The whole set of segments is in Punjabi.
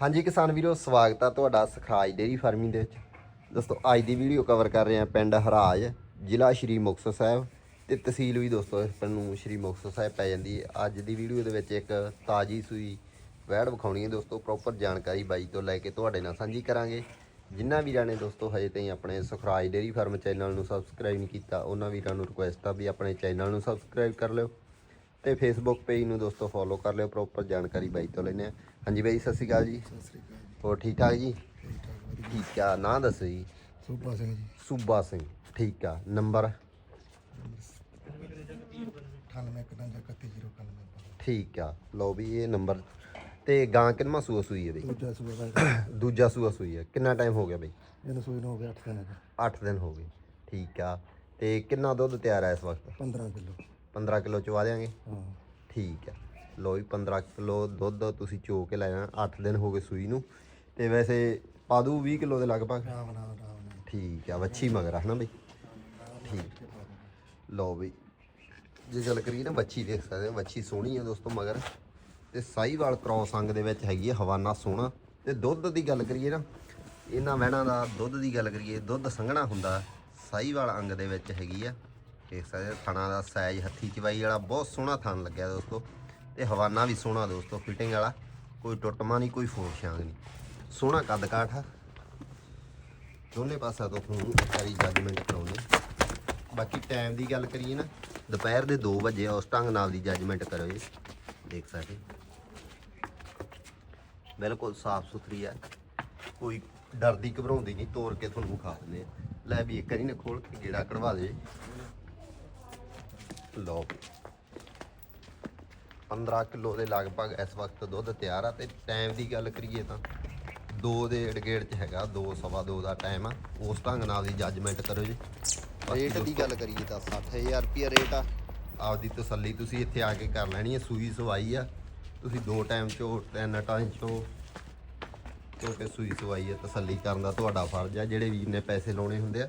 ਹਾਂਜੀ ਕਿਸਾਨ ਵੀਰੋ, ਸਵਾਗਤ ਆ ਤੁਹਾਡਾ ਸਖਰਾਜ ਡੇਰੀ ਫਾਰਮਿੰਗ ਦੇ ਵਿੱਚ। ਦੋਸਤੋ, ਅੱਜ ਦੀ ਵੀਡੀਓ ਕਵਰ ਕਰ ਰਹੇ ਹਾਂ ਪਿੰਡ ਹਰਾਜ, ਜ਼ਿਲ੍ਹਾ ਸ਼੍ਰੀ ਮੁਕਤਸਰ ਸਾਹਿਬ ਤੇ ਤਹਿਸੀਲ ਵੀ ਦੋਸਤੋ ਇਸ ਪਿੰਡ ਨੂੰ ਸ਼੍ਰੀ ਮੁਕਤਸਰ ਸਾਹਿਬ ਪੈ ਜਾਂਦੀ ਹੈ। ਅੱਜ ਦੀ ਵੀਡੀਓ ਦੇ ਵਿੱਚ ਇੱਕ ਤਾਜੀ ਸੂਈ ਵੈੜ ਵਿਖਾਉਣੀ ਹੈ ਦੋਸਤੋ ਪ੍ਰੋਪਰ ਜਾਣਕਾਰੀ ਬਾਈ ਤੋਂ ਲੈ ਕੇ ਤੁਹਾਡੇ ਨਾਲ ਸਾਂਝੀ ਕਰਾਂਗੇ। ਜਿਨ੍ਹਾਂ ਵੀਰਾਂ ਨੇ ਦੋਸਤੋ ਹਜੇ ਤਾਈਂ ਆਪਣੇ ਸਖਰਾਜ ਡੇਰੀ ਫਾਰਮ ਚੈਨਲ ਨੂੰ ਸਬਸਕ੍ਰਾਈਬ ਨਹੀਂ ਕੀਤਾ, ਉਹਨਾਂ ਵੀਰਾਂ ਨੂੰ ਰਿਕੁਐਸਟ ਆ ਵੀ ਆਪਣੇ ਚੈਨਲ ਨੂੰ ਸਬਸਕ੍ਰਾਈਬ ਕਰ ਲਿਓ। ਤੇ ਫੇਸਬੁੱਕ ਪੇਜ ਨੂੰ ਦੋਸਤੋ ਫੋਲੋ ਕਰ ਲਿਓ ਪ੍ਰੋਪਰ ਜਾਣਕਾਰੀ ਬਾਈ ਤੋਂ ਲੈਣੇ ਆ ਹਾਂਜੀ ਬਾਈ ਸਤਿ ਸ਼੍ਰੀ ਅਕਾਲ ਜੀ। ਸਤਿ ਸ੍ਰੀ ਅਕਾਲ ਜੀ। ਹੋਰ ਠੀਕ ਠਾਕ ਜੀ? ਠੀਕ ਠਾਕ ਵਧੀਆ। ਠੀਕ ਆ ਨਾਂ ਦੱਸੋ ਜੀ? ਸੂਬਾ ਸਿੰਘ ਜੀ। ਸੂਬਾ ਸਿੰਘ ਠੀਕ ਆ। ਨੰਬਰ? 9815313091 ਠੀਕ ਆ ਲਓ ਵੀ ਇਹ ਨੰਬਰ। ਤੇ ਗਾਂ ਕਿੰਨਾ ਸੂਆ ਸੂਈ ਹੈ ਬਈ? ਦੂਜਾ ਦਾ ਦੂਜਾ ਸੂਆ ਸੂਈ ਹੈ। ਕਿੰਨਾ ਟਾਈਮ ਹੋ ਗਿਆ ਬਈ? ਇਹਨੂੰ ਸੂਈ ਨੂੰ ਹੋ ਗਿਆ 8 ਦਿਨ ਹੋ 8 ਦਿਨ ਹੋ ਗਏ। ਠੀਕ ਆ। ਤੇ ਕਿੰਨਾ ਦੁੱਧ ਤਿਆਰ ਹੈ ਇਸ ਵਕਤ? 15 ਕਿਲੋ। 15 ਕਿਲੋ ਚਵਾ ਦਿਆਂਗੇ। ਹਾਂ। ਠੀਕ ਆ। ਲਓ ਵੀ 15 ਕਿਲੋ ਦੁੱਧ ਤੁਸੀਂ ਚੋ ਕੇ ਲੈ ਜਾਣਾ 8 ਦਿਨ ਹੋ ਗਏ ਸੂਈ ਨੂੰ। ਤੇ ਵੈਸੇ ਪਾਦੂ 20 ਕਿਲੋ ਦੇ ਲਗਭਗ। ਠੀਕ ਆ ਵੱਛੀ ਮਗਰ ਆ ਹਨਾ ਬਈ? ਠੀਕ। ਲਓ ਬਈ ਜੇ ਗੱਲ ਕਰੀਏ ਨਾ ਵੱਛੀ ਦੇਖ ਸਕਦੇ ਹੋ ਵੱਛੀ ਸੋਹਣੀ ਆ ਦੋਸਤੋ ਮਗਰ। ਤੇ ਸਾਈਵਾਲ ਕ੍ਰੋਸ ਅੰਗ ਦੇ ਵਿੱਚ ਹੈਗੀ ਆ ਹਵਾਨਾ ਸੋਹਣਾ। ਤੇ ਦੁੱਧ ਦੀ ਗੱਲ ਕਰੀਏ ਨਾ ਇਹਨਾਂ ਵਹਿਣਾਂ ਦਾ ਦੁੱਧ ਦੀ ਗੱਲ ਕਰੀਏ ਦੁੱਧ ਸੰਘਣਾ ਹੁੰਦਾ। ਸਾਈਵਾਲ ਅੰਗ ਦੇ ਵਿੱਚ ਹੈਗੀ ਆ। ਦੇਖ ਸਕਦੇ ਥਣਾ ਦਾ ਸਾਈਜ਼ ਹੱਥੀ ਚਵਾਈ ਵਾਲਾ ਬਹੁਤ ਸੋਹਣਾ ਥਣ ਲੱਗਿਆ ਦੋਸਤੋ। ਤੇ ਹਵਾਨਾ ਵੀ ਸੋਹਣਾ ਦੋਸਤੋ ਫਿਟਿੰਗ ਵਾਲਾ। ਕੋਈ ਟੁੱਟਮਾ ਨਹੀਂ ਕੋਈ ਫੋਰ ਛਾਂਗ ਨਹੀਂ। ਸੋਹਣਾ ਕੱਦ ਕਾਠ ਆ। ਦੋਨੇ ਪਾਸਿਆਂ ਤੋਂ ਤੁਹਾਨੂੰ ਸਾਰੀ ਜੱਜਮੈਂਟ ਕਰਾਉਂਦੇ ਬਾਕੀ ਟਾਈਮ ਦੀ ਗੱਲ ਕਰੀਏ ਨਾ ਦੁਪਹਿਰ ਦੇ 2 ਵਜੇ ਆ, ਉਸ ਢੰਗ ਨਾਲ ਦੀ ਜੱਜਮੈਂਟ ਕਰੋ ਜੀ। ਦੇਖ ਸਕਦੇ ਬਿਲਕੁਲ ਸਾਫ਼ ਸੁਥਰੀ ਹੈ ਕੋਈ ਡਰਦੀ ਘਬਰਾਉਂਦੀ ਨਹੀਂ ਤੋੜ ਕੇ ਤੁਹਾਨੂੰ ਖਾ ਦਿੰਦੇ ਆ। ਲੈ ਵੀ ਇੱਕ ਵਾਰੀ ਨਾ ਖੋਲ ਕੇ ਗੇੜਾ ਕਢਵਾ ਦੇ। ਲਓ। 15 ਕਿਲੋ ਦੇ ਲਗਭਗ ਇਸ ਵਕਤ ਦੁੱਧ ਤਿਆਰ ਆ ਤੇ ਟਾਈਮ ਦੀ ਗੱਲ ਕਰੀਏ ਤਾਂ 2 ਦੇ ਏੜ-ਗੇੜ ਚ ਹੈਗਾ 2 ਸਵਾ 2 ਦਾ ਟਾਈਮ ਆ। ਉਸ ਢੰਗ ਨਾਲ ਦੀ ਜੱਜਮੈਂਟ ਕਰੋ ਜੀ। ਰੇਟ ਦੀ ਗੱਲ ਕਰੀਏ ਤਾਂ 60000 ਰੁਪਿਆ ਰੇਟ ਆ। ਆਪਦੀ ਤਸੱਲੀ ਤੁਸੀਂ ਇੱਥੇ ਆ ਕੇ ਕਰ ਲੈਣੀ ਹੈ ਸੂਈ ਸਵਾਈ ਆ। ਤੁਸੀਂ ਦੋ ਟਾਈਮ ਚੋ ਤਿੰਨ ਟਾਈਮ ਚੋ ਕਿਉਂਕਿ ਸੂਈ ਸਵਾਈ ਹੈ ਤਸੱਲੀ ਕਰਨ ਦਾ ਤੁਹਾਡਾ ਫਰਜ਼ ਆ। ਜਿਹੜੇ ਵੀਰ ਨੇ ਪੈਸੇ ਲਾਉਣੇ ਹੁੰਦੇ ਆ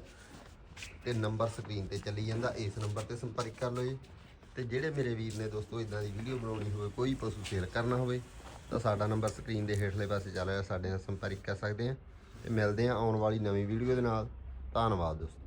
ਤੇ ਨੰਬਰ ਸਕਰੀਨ ਤੇ ਚੱਲੀ ਜਾਂਦਾ, ਇਸ ਨੰਬਰ ਤੇ ਸੰਪਰਕ ਕਰ ਲਓ ਜੀ। ਤੇ ਜਿਹੜੇ ਮੇਰੇ ਵੀਰ ਨੇ ਦੋਸਤੋ ਇਦਾਂ ਦੀ ਵੀਡੀਓ ਬਣਾਉਣੀ ਹੋਵੇ, ਕੋਈ ਪਸ਼ੂ ਸੇਲ ਕਰਨਾ ਹੋਵੇ, ਤਾਂ ਸਾਡਾ ਨੰਬਰ ਸਕਰੀਨ ਦੇ ਹੇਠਲੇ ਪਾਸੇ ਚੱਲ ਰਿਹਾ, ਸਾਡੇ ਨਾਲ ਸੰਪਰਕ ਕਰ ਸਕਦੇ ਆ ਤੇ ਮਿਲਦੇ ਆ ਆਉਣ ਵਾਲੀ ਨਵੀਂ ਵੀਡੀਓ ਦੇ ਨਾਲ। ਧੰਨਵਾਦ ਦੋਸਤੋ।